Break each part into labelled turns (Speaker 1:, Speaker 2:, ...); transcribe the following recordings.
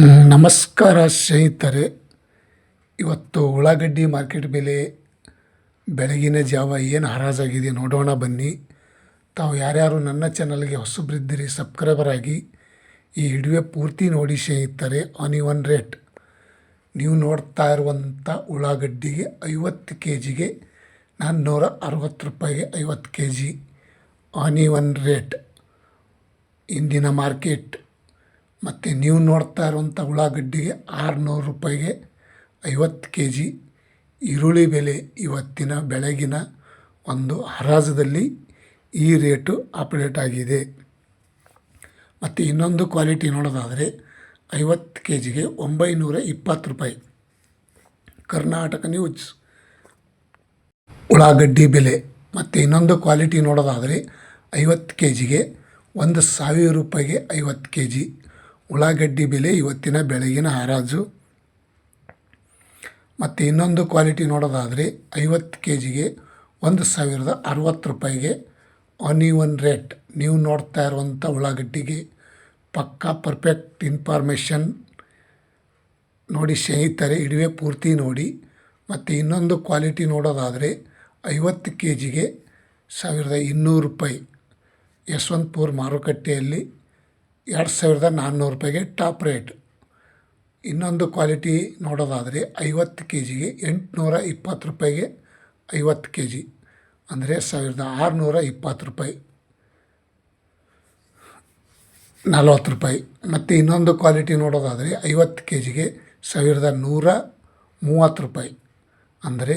Speaker 1: ನಮಸ್ಕಾರ ಸ್ನೇಹಿತರೆ. ಇವತ್ತು ಉಳ್ಳಾಗಡ್ಡಿ ಮಾರ್ಕೆಟ್ ಬೆಲೆ ಬೆಳಗಿನ ಜಾವ ಏನು ಹರಾಜಾಗಿದೆ ನೋಡೋಣ ಬನ್ನಿ. ತಾವು ಯಾರ್ಯಾರು ನನ್ನ ಚಾನಲ್ಗೆ ಹೊಸಬ್ರಿದ್ದೀರಿ, ಸಬ್ಸ್ಕ್ರೈಬರ್ ಆಗಿ ಈ ವಿಡಿಯೋ ಪೂರ್ತಿ ನೋಡಿ ಸ್ನೇಹಿತರೆ. Onion rate. ನೀವು ನೋಡ್ತಾ ಇರುವಂಥ ಉಳ್ಳಾಗಡ್ಡಿಗೆ ಐವತ್ತು ಕೆ ಜಿಗೆ ನಾನ್ನೂರ ಅರವತ್ತು ರೂಪಾಯಿಗೆ ಐವತ್ತು K G on one rate. ಇಂದಿನ ಮಾರ್ಕೆಟ್ ಮತ್ತು ನೀವು ನೋಡ್ತಾ ಇರುವಂಥ ಉಳ್ಳಾಗಡ್ಡಿಗೆ ಆರುನೂರು ರೂಪಾಯಿಗೆ ಐವತ್ತು ಕೆ ಜಿ ಈರುಳ್ಳಿ ಬೆಲೆ ಇವತ್ತಿನ ಬೆಳಗಿನ ಒಂದು ಹರಾಜದಲ್ಲಿ ಈ ರೇಟು ಅಪ್ಡೇಟ್ ಆಗಿದೆ. ಮತ್ತು ಇನ್ನೊಂದು ಕ್ವಾಲಿಟಿ ನೋಡೋದಾದರೆ ಐವತ್ತು ಕೆ ಜಿಗೆ ಒಂಬೈನೂರ ಇಪ್ಪತ್ತು ರೂಪಾಯಿ. ಕರ್ನಾಟಕ ನ್ಯೂಸ್. ಉಳ್ಳಾಗಡ್ಡಿ ಬೆಲೆ. ಮತ್ತು ಇನ್ನೊಂದು ಕ್ವಾಲಿಟಿ ನೋಡೋದಾದರೆ ಐವತ್ತು ಕೆ ಜಿಗೆ ಒಂದು ಸಾವಿರ ರೂಪಾಯಿಗೆ ಐವತ್ತು ಕೆ ಜಿ ಉಳ್ಳಾಗಡ್ಡಿ ಬೆಲೆ ಇವತ್ತಿನ ಬೆಳಗಿನ ಹರಾಜು. ಮತ್ತು ಇನ್ನೊಂದು ಕ್ವಾಲಿಟಿ ನೋಡೋದಾದರೆ ಐವತ್ತು ಕೆ ಜಿಗೆ ಒಂದು ಸಾವಿರದ ಅರವತ್ತು ರೂಪಾಯಿಗೆ ಒನ್ ರೇಟ್ ನೀವು ನೋಡ್ತಾ ಇರುವಂಥ ಉಳ್ಳಾಗಡ್ಡಿಗೆ ಪಕ್ಕಾ ಪರ್ಫೆಕ್ಟ್ ಇನ್ಫಾರ್ಮೇಷನ್ ನೋಡಿ ಸ್ನೇಹಿತರೆ, ಇಡುವೆ ಪೂರ್ತಿ ನೋಡಿ. ಮತ್ತು ಇನ್ನೊಂದು ಕ್ವಾಲಿಟಿ ನೋಡೋದಾದರೆ ಐವತ್ತು ಕೆ ಜಿಗೆ ಸಾವಿರದ ಇನ್ನೂರು ರೂಪಾಯಿ ಯಶವಂತಪುರ ಮಾರುಕಟ್ಟೆಯಲ್ಲಿ ಎರಡು ಸಾವಿರದ ನಾನ್ನೂರು ರೂಪಾಯಿಗೆ ಟಾಪ್ ರೇಟ್. ಇನ್ನೊಂದು ಕ್ವಾಲಿಟಿ ನೋಡೋದಾದರೆ ಐವತ್ತು ಕೆ ಜಿಗೆ ಎಂಟುನೂರ ಇಪ್ಪತ್ತು ರೂಪಾಯಿಗೆ ಐವತ್ತು ಕೆ ಜಿ ಅಂದರೆ ಸಾವಿರದ ಆರುನೂರ ಇಪ್ಪತ್ತು ರೂಪಾಯಿ. ನಲ್ವತ್ತು ರೂಪಾಯಿ. ಮತ್ತು ಇನ್ನೊಂದು ಕ್ವಾಲಿಟಿ ನೋಡೋದಾದರೆ ಐವತ್ತು ಕೆ ಜಿಗೆ ಸಾವಿರದ ನೂರ ಮೂವತ್ತು ರೂಪಾಯಿ. ಅಂದರೆ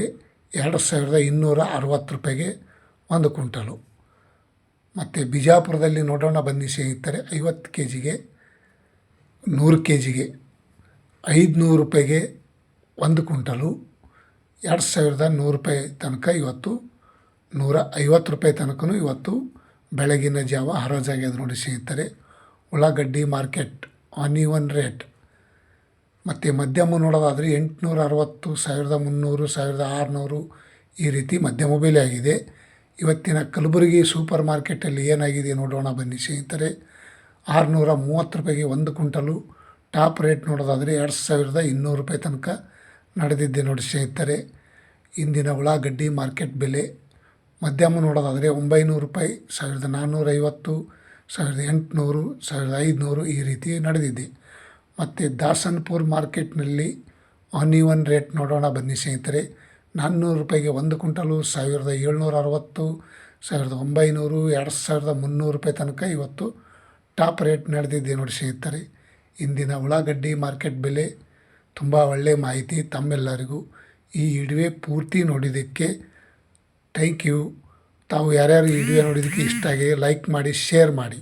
Speaker 1: ಎರಡು ಸಾವಿರದ ಇನ್ನೂರ ಅರವತ್ತು ರೂಪಾಯಿಗೆ ಒಂದು ಕ್ವಿಂಟಲು. ಮತ್ತು ಬಿಜಾಪುರದಲ್ಲಿ ನೋಡೋಣ ಬನ್ನಿ ಸ್ನೇಹಿತರೆ, ಐವತ್ತು ಕೆ ಜಿಗೆ ನೂರು ಕೆ ಜಿಗೆ ಐದುನೂರು ರೂಪಾಯಿಗೆ ಒಂದು ಕ್ವಿಂಟಲು, ಎರಡು ಸಾವಿರದ ನೂರು ರೂಪಾಯಿ ತನಕ ಇವತ್ತು, ನೂರ ಐವತ್ತು ರೂಪಾಯಿ ತನಕನೂ ಇವತ್ತು ಬೆಳಗಿನ ಜಾವ ಹರಾಜಾಗ್ಯದ ನೋಡಿ ಸ್ನೇಹಿತರೆ. ಉಳ್ಳಾಗಡ್ಡಿ ಮಾರ್ಕೆಟ್ ಆನ್ ಒನ್ ರೇಟ್. ಮತ್ತು ಮಧ್ಯಮ ನೋಡೋದಾದರೆ ಎಂಟುನೂರ ಅರವತ್ತು, ಸಾವಿರದ ಮುನ್ನೂರು, ಸಾವಿರದ ಆರುನೂರು ಈ ರೀತಿ ಮಧ್ಯಮ ಬೆಲೆ ಆಗಿದೆ. ಇವತ್ತಿನ ಕಲಬುರಗಿ ಸೂಪರ್ ಮಾರ್ಕೆಟಲ್ಲಿ ಏನಾಗಿದೆ ನೋಡೋಣ ಬನ್ನಿ ಸ್ನೇಹಿತರೆ. ಆರುನೂರ ಮೂವತ್ತು ರೂಪಾಯಿಗೆ ಒಂದು ಕ್ವಿಂಟಲು, ಟಾಪ್ ರೇಟ್ ನೋಡೋದಾದರೆ ಎರಡು ಸಾವಿರದ ಇನ್ನೂರು ರೂಪಾಯಿ ತನಕ ನಡೆದಿದ್ದೆ ನೋಡಿ ಸ್ನೇಹಿತರೆ. ಇಂದಿನ ಉಳ್ಳಾಗಡ್ಡಿ ಮಾರ್ಕೆಟ್ ಬೆಲೆ ಮಧ್ಯಮ ನೋಡೋದಾದರೆ ಒಂಬೈನೂರು ರೂಪಾಯಿ, ಸಾವಿರದ ನಾನ್ನೂರೈವತ್ತು, ಸಾವಿರದ ಎಂಟುನೂರು, ಸಾವಿರದ ಐದುನೂರು ಈ ರೀತಿ ನಡೆದಿದೆ. ಮತ್ತು ದಾಸನ್ಪುರ್ ಮಾರ್ಕೆಟ್ನಲ್ಲಿ ಆನ್ ಒನ್ ರೇಟ್ ನೋಡೋಣ ಬನ್ನಿ ಸ್ನೇಹಿತರೆ. ನಾನ್ನೂರು ರೂಪಾಯಿಗೆ ಒಂದು ಕುಂಟಲು ಸಾವಿರದ ಏಳ್ನೂರ ಅರವತ್ತು, ಸಾವಿರದ ಒಂಬೈನೂರು, ಎರಡು ಸಾವಿರದ ಮುನ್ನೂರು ರೂಪಾಯಿ ತನಕ ಇವತ್ತು ಟಾಪ್ ರೇಟ್ ನಡೆದಿದೆ ನೋಡಿ ಸ್ನೇಹಿತರೆ. ಇಂದಿನ ಉಳ್ಳಾಗಡ್ಡಿ ಮಾರ್ಕೆಟ್ ಬೆಲೆ ತುಂಬ ಒಳ್ಳೆಯ ಮಾಹಿತಿ ತಮ್ಮೆಲ್ಲರಿಗೂ. ಈ ಇಡುವೆ ಪೂರ್ತಿ ನೋಡಿದ್ದಕ್ಕೆ ಥ್ಯಾಂಕ್ ಯು ತಾವು ಯಾರ್ಯಾರು ವಿಡಿಯೋ ನೋಡಿದ್ದಕ್ಕೆ ಇಷ್ಟ ಆಗಿ ಲೈಕ್ ಮಾಡಿ ಶೇರ್ ಮಾಡಿ.